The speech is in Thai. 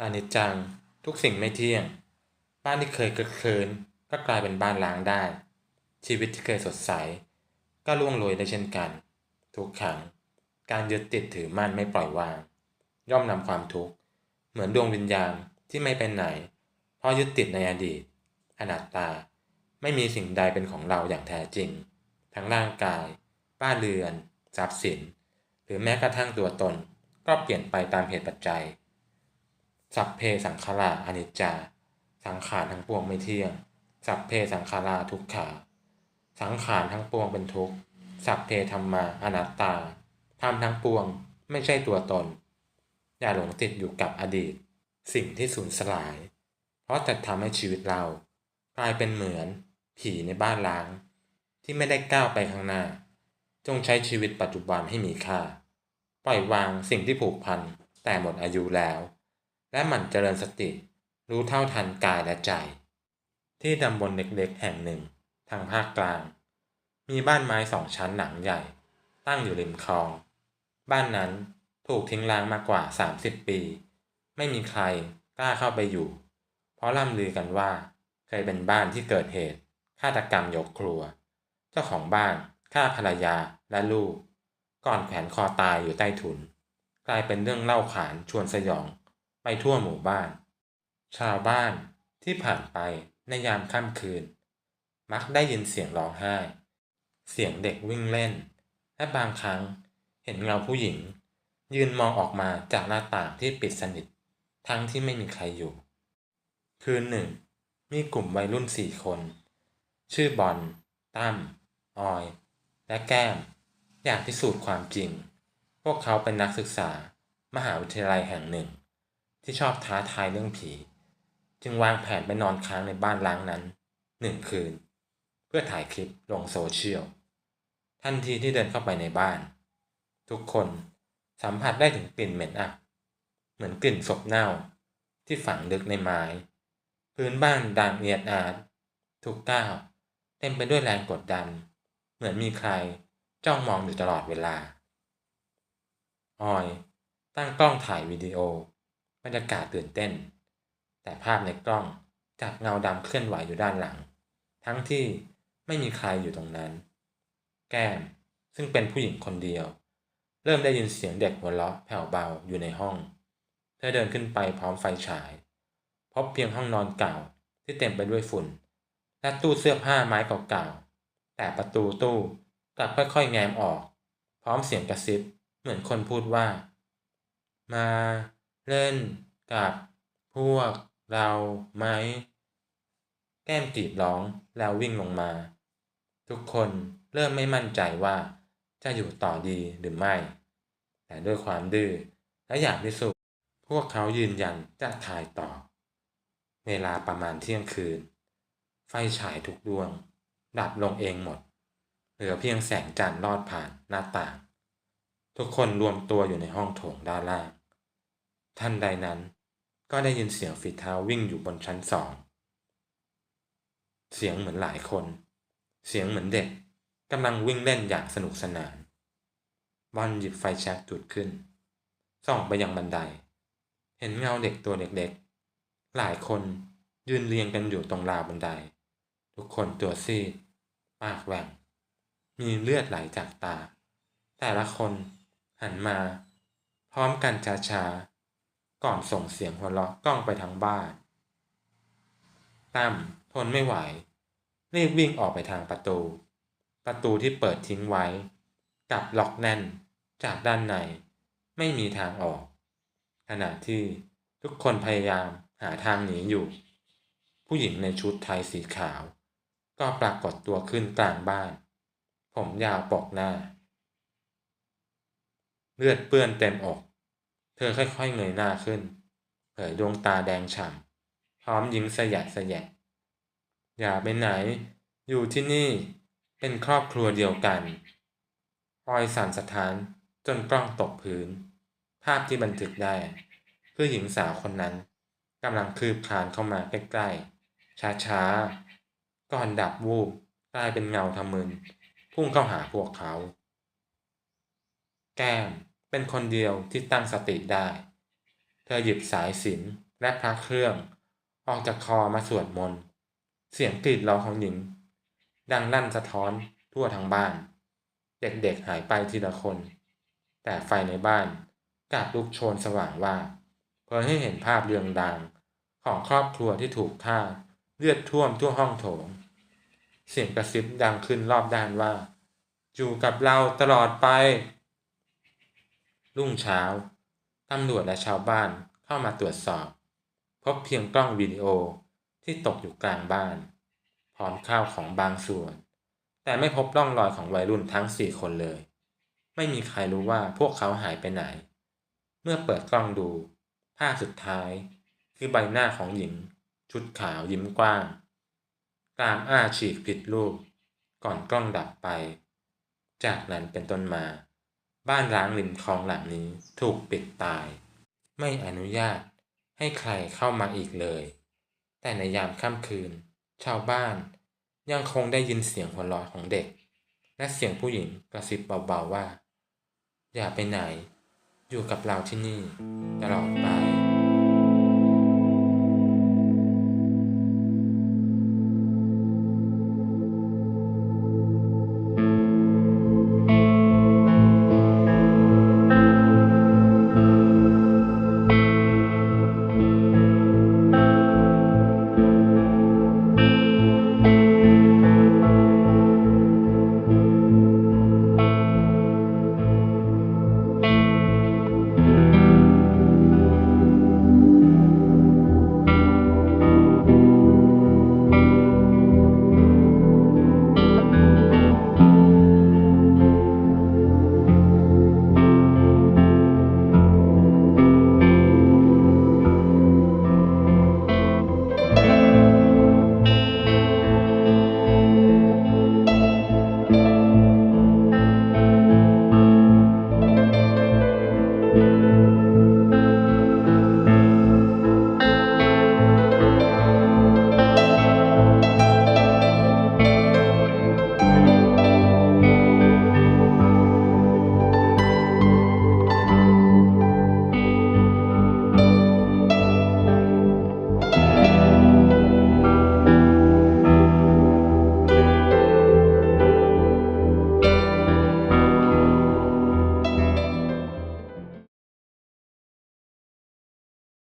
อนิจจัง ทุกสิ่งไม่เที่ยง บ้านที่เคยคึกคืนก็กลายเป็นบ้านล้างได้ ชีวิตที่เคยสดใส ก็ล่วงโรยได้เช่นกัน ทุกครั้งการยึดติดถือมั่นไม่ปล่อยวาง ย่อมนำความทุกข์ เหมือนดวงวิญญาณที่ไม่เป็นไหน เพราะยึดติดในอดีต อนัตตา ไม่มีสิ่งใดเป็นของเราอย่างแท้จริง ทั้งร่างกาย บ้านเรือน ทรัพย์สิน หรือแม้กระทั่งตัวตน ก็เปลี่ยนไปตามเหตุปัจจัย สัพเพสังขาราอนิจจา สังขารทั้งปวงไม่เที่ยง สัพเพสังขาราทุกขา สังขารทั้งปวงเป็นทุกข์ สัพเพธรรมาอนัตตาธรรมทั้งปวงไม่ใช่ตัวตน อย่าหลงติดอยู่กับอดีต สิ่งที่สูญสลาย เพราะจะทำให้ชีวิตเรากลายเป็นเหมือนผีในบ้านล้าง ที่ไม่ได้ก้าวไปข้างหน้า จงใช้ชีวิตปัจจุบันให้มีค่า ปล่อยวางสิ่งที่ผูกพันแต่หมดอายุแล้ว และหมั่นเจริญสติ รู้เท่าทันกายและใจ ที่ตำบลเล็กๆ แห่งหนึ่ง ทางภาคกลาง มีบ้านไม้สองชั้นหลังใหญ่ ตั้งอยู่ริมคลอง บ้านนั้นถูกทิ้งร้างมากว่า 30 ปี ไม่มีใครกล้าเข้าไปอยู่ เพราะล่ำลือกันว่าเคยเป็นบ้านที่เกิดเหตุฆาตกรรมยกครัว เจ้าของบ้านฆ่าภรรยาและลูก ก่อนแขวนคอตายอยู่ใต้ถุน กลายเป็นเรื่องเล่าขานชวนสยอง ไปทั่วหมู่บ้าน ชาวบ้านที่ผ่านไปในยามค่ำคืน มักได้ยินเสียงร้องไห้ เสียงเด็กวิ่งเล่น และบางครั้งเห็นเงาผู้หญิง ยืนมองออกมาจากหน้าต่างที่ปิดสนิท ทั้งที่ไม่มีใครอยู่ คืนหนึ่ง มีกลุ่มวัยรุ่นสี่คน ชื่อบอลตั้มออย และแก้ม อยากพิสูจน์ความจริง พวกเขาเป็นนักศึกษามหาวิทยาลัยแห่งหนึ่ง ที่ชอบท้าทายเรื่องผี จึงวางแผนไปนอนค้างในบ้านล้างนั้นหนึ่งคืน เพื่อถ่ายคลิปลงโซเชียลทันทีที่เดินเข้าไปในบ้าน ทุกคนสัมผัสได้ถึงกลิ่นเหม็นอับเหมือนกลิ่นศพเน่าที่ฝังลึกในไม้ พื้นบ้านด่างเอียดอาดทุกก้าวเต็มไปด้วยแรงกดดัน เหมือนมีใครจ้องมองอยู่ตลอดเวลา ออย ตั้งกล้องถ่ายวิดีโอ รรยากาศตื่นเต้น แต่ภาพในกล้องจับเงาดำเคลื่อนไหวอยู่ด้านหลัง ทั้งที่ไม่มีใครอยู่ตรงนั้น แก้มซึ่งเป็นผู้หญิงคนเดียว เริ่มได้ยินเสียงเด็กหัวเราะแผ่วเบาอยู่ในห้อง เธอเดินขึ้นไปพร้อมไฟฉาย พบเพียงห้องนอนเก่าที่เต็มไปด้วยฝุ่น และตู้เสื้อผ้าไม้เก่าๆแต่ประตูตู้กลับค่อยๆแง้มออก พร้อมเสียงกระซิบเหมือนคนพูดว่า มา เล่นกับพวกเราไหม แก้มกรีดร้องแล้ววิ่งลงมา ทุกคนเริ่มไม่มั่นใจว่าจะอยู่ต่อดีหรือไม่ แต่ด้วยความดื้อและอยากพิสูจน์พวกเขายืนยันจะถ่ายต่อ เวลาประมาณเที่ยงคืน ไฟฉายทุกดวง ดับลงเองหมด เหลือเพียงแสงจันทร์ลอดผ่านหน้าต่าง ทุกคนรวมตัวอยู่ในห้องโถงด้านล่าง ท่านใดนั้น ก็ได้ยินเสียงฝีเท้าวิ่งอยู่บนชั้นสอง เสียงเหมือนหลายคน เสียงเหมือนเด็กกำลังวิ่งเล่นอย่างสนุกสนาน บอลหยิบไฟแช็กจุดขึ้น ส่องไปยังบันได เห็นเงาเด็กตัวเล็กๆ หลายคนยืนเรียงกันอยู่ตรงราวบันได ทุกคนตัวซีดปากแหว่ง มีเลือดไหลจากตา แต่ละคนหันมา พร้อมกันช้าๆ ก่อนส่งเสียงหัวเราะก้องไปทั้งบ้าน ตั้มทนไม่ไหว รีบวิ่งออกไปทางประตู ประตูที่เปิดทิ้งไว้กับล็อกแน่นจากด้านใน ไม่มีทางออก ขณะที่ทุกคนพยายามหาทางหนีอยู่ ผู้หญิงในชุดไทยสีขาว ก็ปรากฏตัวขึ้นกลางบ้าน ผมยาวปกหน้า เลือดเปื้อนเต็มอก เธอค่อยๆเงยหน้าขึ้น เผยดวงตาแดงฉ่ำพร้อมยิ้มสยะสยะอย่าไปไหน อยู่ที่นี่เป็นครอบครัวเดียวกันออยสั่นสะท้านจนกล้องตกพื้น ภาพที่บันทึกได้ คือหญิงสาวคนนั้นกำลังคืบคลานเข้ามาใกล้ๆ ช้าๆ ก่อนดับวูบกลายเป็นเงาทะมึน พุ่งเข้าหาพวกเขา แก้ม เป็นคนเดียวที่ตั้งสติได้ เธอหยิบสายสิญจนและพระเครื่อง ออกจากคอมาสวดมนต์เสียงกรีดร้องของหญิง ดังลั่นสะท้อนทั่วทั้งบ้าน เด็กๆหายไปทีละคน แต่ไฟในบ้านกลับลุกโชนสว่างว่าเพื่อให้เห็นภาพเรืองรางของครอบครัวที่ถูกฆ่าเลือดท่วมทั่วห้องโถง เสียงกระซิบดังขึ้นรอบด้านว่า อยู่กับเราตลอดไป รุ่งเช้า ตำรวจและชาวบ้านเข้ามาตรวจสอบ พบเพียงกล้องวิดีโอที่ตกอยู่กลางบ้าน พร้อมข้าวของบางส่วน แต่ไม่พบร่องรอยของวัยรุ่นทั้งสี่คนเลย ไม่มีใครรู้ว่าพวกเขาหายไปไหน เมื่อเปิดกล้องดู ภาพสุดท้าย คือใบหน้าของหญิง ชุดขาวยิ้มกว้าง กรามอ้าฉีกผิดรูป ก่อนกล้องดับไป จากนั้นเป็นต้นมา บ้านร้างริมคลองหลังนี้ถูกปิดตาย ไม่อนุญาตให้ใครเข้ามาอีกเลย แต่ในยามค่ำคืน ชาวบ้านยังคงได้ยินเสียงหัวเราะของเด็ก และเสียงผู้หญิงกระซิบเบาๆว่า อย่าไปไหน อยู่กับเราที่นี่ ตลอดไป